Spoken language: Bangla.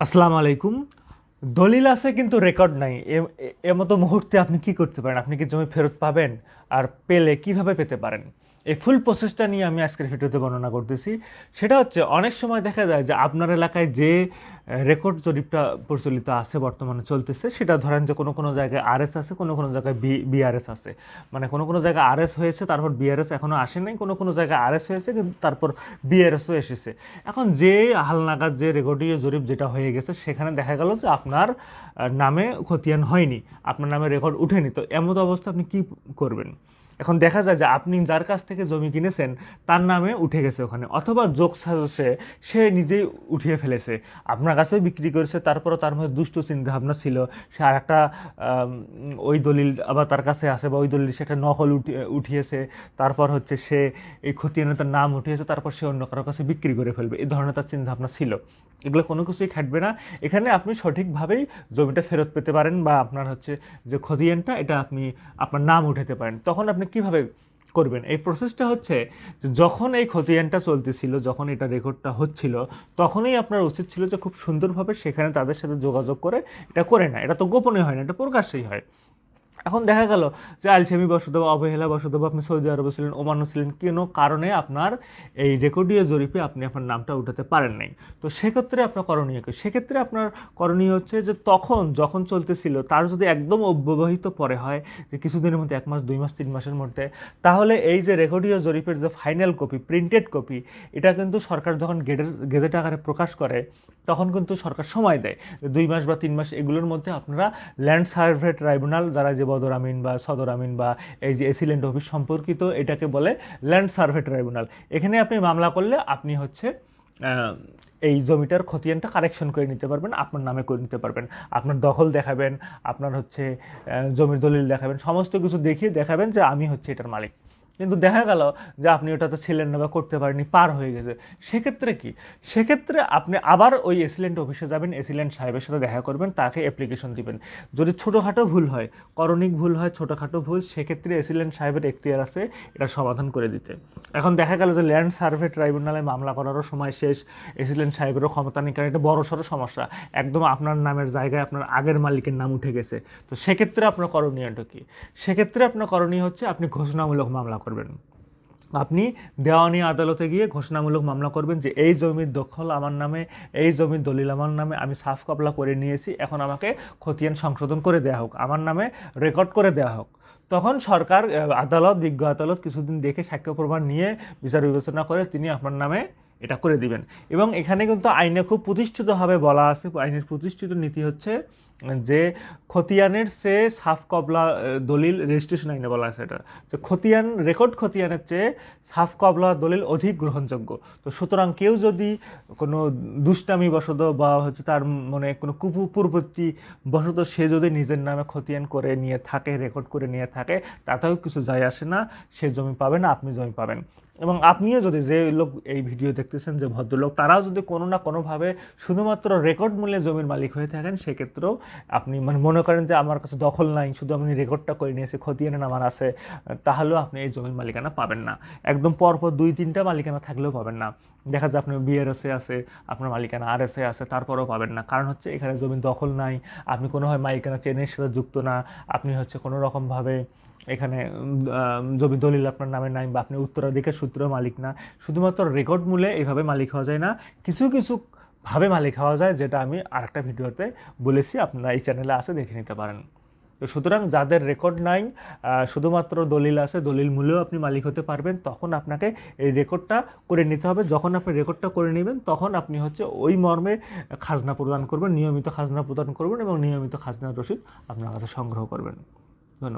আসসালামু আলাইকুম। দলিল আছে কিন্তু রেকর্ড নাই। এ- মতো মুহূর্তে আপনি কি করতে পারেন? আপনি কি জমি ফেরত পাবেন? আর পেলে কীভাবে পেতে পারেন? এই ফুল প্রসেসটা নিয়ে আমি আজকের ভিডিওতে বর্ণনা করতেছি। সেটা হচ্ছে, অনেক সময় দেখা যায় যে আপনার এলাকায় যে রেকর্ড জরিপটা প্রচলিত আছে, বর্তমানে চলতেছে, সেটা ধরেন যে কোনো কোনো জায়গায় আরএস আছে, কোনো কোনো জায়গায় বি বিআরএস আছে। মানে কোনো কোনো জায়গায় আরএস হয়েছে, তারপর বিআরএস এখনও আসে নাই, কোনো কোনো জায়গায় আরএস হয়েছে, কিন্তু তারপর বিআরএসও এসেছে। এখন যে হালনাগাদ, যে রেকর্ডীয় জরিপ যেটা হয়ে গেছে, সেখানে দেখা গেল যে আপনার নামে খতিয়ান হয়নি, আপনার নামে রেকর্ড উঠেনি। তো এমন অবস্থা আপনি কি করবেন? এখন দেখা যায় যে আপনি যার কাছ থেকে জমি কিনেছেন, তার নামে উঠে গেছে ওখানে, অথবা যোগ সাজসে সে নিজেই উঠিয়ে ফেলেছে। আপনার কাছেও বিক্রি করেছে, তারপরও তার মধ্যে দুষ্ট চিন্তা ভাবনা ছিল। সে আর একটা ওই দলিল আবার তার কাছে আছে বা ওই দলিল সেটা নকল উঠি- উঠিয়েছে, তারপর হচ্ছে সে এই খতিয়ানে তার নাম উঠিয়েছে, তারপর সে অন্য কারোর কাছে বিক্রি করে ফেলবে। এই ধরনের তার চিন্তা ভাবনা ছিল। এগুলো কোনো কিছুই খাটবে না। এখানে আপনি সঠিকভাবেই জমিটা ফেরত পেতে পারেন, বা আপনার হচ্ছে যে খতিয়ানটা, এটা আপনি, আপনার নাম উঠাতে পারেন। তখন আপনি কীভাবে করবেন? এই প্রসেসটা হচ্ছে যখন এই খতিয়ানটা চলতেছিল, যখন এটা রেকর্ডটা হচ্ছিল, তখনই আপনার উচিত ছিল যে খুব সুন্দরভাবে সেখানে তাদের সাথে যোগাযোগ করে এটা করে না এটা তো গোপনে হয় না, এটা প্রকাশ্যেই হয়। এখন দেখা গেল যে আলসেমি বসত বা অবহেলা বসত বা আপনি সৌদি আরবে ছিলেন ওমানও ছিলেন, কোনো কারণে আপনার এই রেকর্ডীয় জরিপে আপনি আপনার নামটা উঠাতে পারেন নাই। তো সেক্ষেত্রে আপনার করণীয় কি? সেক্ষেত্রে আপনার করণীয় হচ্ছে যে তখন যখন চলতেছিল, তার যদি একদম অব্যবহিত পরে হয় যে কিছুদিনের মধ্যে এক মাস, দুই মাস, তিন মাসের মধ্যে, তাহলে এই যে রেকর্ডীয় জরিপের যে ফাইনাল কপি প্রিন্টেড কপি এটা কিন্তু সরকার যখন গেটের, গেজেট আকারে প্রকাশ করে, তখন কিন্তু সরকার সময় দেয়। দুই মাস বা তিন মাস এগুলোর মধ্যে আপনারা ল্যান্ড সার্ভে ট্রাইব্যুনাল যারা যে বদর আমিন বা সদর আমিন বা এই যে এসিলেন্ট অফিস সম্পর্কিত এটাকে বলে ল্যান্ড সার্ভে ট্রাইব্যুনাল এখানে আপনি মামলা করলে আপনি হচ্ছে এই জমিটার খতিয়ানটা কারেকশন করে নিতে পারবেন, আপনার নামে করে নিতে পারবেন। আপনার দখল দেখাবেন, আপনার হচ্ছে জমির দলিল দেখাবেন, সমস্ত কিছু দেখিয়ে দেখাবেন যে আমি হচ্ছে এটার মালিক। কিন্তু দেখা গেল যে আপনি ওটা তো ছিলেন না বা করতে পারেননি, পার হয়ে গেছে। সেক্ষেত্রে কি? সেক্ষেত্রে আপনি আবার ওই এসিলেন্ট অফিসে যাবেন, এসিলেন্ট সাহেবের সাথে দেখা করবেন, তাকে অ্যাপ্লিকেশন দিবেন। যদি ছোটোখাটো ভুল হয়, করণিক ভুল হয়, ছোটোখাটো ভুল, সেক্ষেত্রে এসিলেন্ট সাহেবের এখতিয়ার আছে, এটা সমাধান করে দিতে। এখন দেখা গেল যে ল্যান্ড সার্ভে ট্রাইব্যুনালে মামলা করারও সময় শেষ, এসিলেন্ট সাহেবেরও ক্ষমতা নেই, কারণ এটা বড় সড়ো সমস্যা। একদম আপনার নামের জায়গায় আপনার আগের মালিকের নাম উঠে গেছে। তো সেক্ষেত্রে আপনার করণীয়টা কি? সেক্ষেত্রে আপনার করণীয় হচ্ছে, আপনি ঘোষণামূলক মামলা করবেন। আপনি দেওয়ানি আদালতে গিয়ে ঘোষণামূলক মামলা করবেন যে, এই জমির দখল আমার নামে, এই জমির দলিল আমার নামে আমি সাফ কবলা করে নিয়েছি, এখন আমাকে খতিয়ান সংশোধন করে দেওয়া হোক, আমার নামে রেকর্ড করে দেওয়া হোক। তখন সরকার আদালত, বিজ্ঞ আদালত কিছুদিন দেখে সাক্ষ্য প্রমাণ নিয়ে বিচার বিবেচনা করে তিনি আপনার নামে এটা করে দিবেন। এবং এখানে কিন্তু আইনে খুব প্রতিষ্ঠিতভাবে বলা আছে, আইনের প্রতিষ্ঠিত নীতি হচ্ছে যে খতিয়ানের চেয়ে সাফ কবলা দলিল রেজিস্ট্রেশন আইনে বলা আছে এটা। যে খতিয়ান রেকর্ড খতিয়ানের চেয়ে সাফ কবলা, দলিল অধিক গ্রহণযোগ্য। তো সুতরাং কেউ যদি কোনো দুষ্টামি বশত বা হচ্ছে তার মনে কোনো কুপু পূর্ববর্তী বশত সে যদি নিজের নামে খতিয়ান করে নিয়ে থাকে রেকর্ড করে নিয়ে থাকে, তাতেও কিছু যায় আসে না, সে জমি পাবে না, আপনি জমি পাবেন। এবং আপনিও যদি যে লোক এই ভিডিও দেখতেছেন, যে ভদ্রলোক, তারাও যদি কোনো না কোনোভাবে শুধুমাত্র রেকর্ড মূল্যে জমির মালিক হয়ে থাকেন, সেক্ষেত্রেও আপনি মানে মনে করেন যে আমার কাছে দখল নাই, শুধু আমি রেকর্ডটা করে নিয়েছি, খতিয়ান আমার আছে, তাহলেও আপনি এই জমির মালিকানা পাবেন না। একদম পরপর দুই, তিনটা মালিকানা থাকলেও পাবেন না। দেখা যায় আপনার বিআরএসে আছে, আপনার মালিকানা আর এসে আছে, তারপরেও পাবেন না। কারণ হচ্ছে এখানে জমির দখল নাই, আপনি কোনোভাবে মালিকানা চেনের সাথে যুক্ত না, আপনি হচ্ছে কোনো রকমভাবে এখানে জমি দলিল আপনার নামে নাই বা আপনি উত্তরাধিকার সূত্র মালিক না। শুধুমাত্র রেকর্ড মূলে এইভাবে মালিক হওয়া যায় না। কিছু কিছু ভাবে মালিক হওয়া যায়, যেটা আমি আরেকটা ভিডিওতে বলেছি, আপনারা এই চ্যানেলে আসে দেখে নিতে পারেন। তো সুতরাং যাদের রেকর্ড নাই শুধুমাত্র দলিল আছে, দলিল মূলেও আপনি মালিক হতে পারবেন, তখন আপনাকে এই রেকর্ডটা করে নিতে হবে। যখন আপনি রেকর্ডটা করে নেবেন, তখন আপনি হচ্ছে ওই মর্মে খাজনা প্রদান করবেন, নিয়মিত খাজনা প্রদান করবেন এবং নিয়মিত খাজনার রসিদ আপনার কাছে সংগ্রহ করবেন।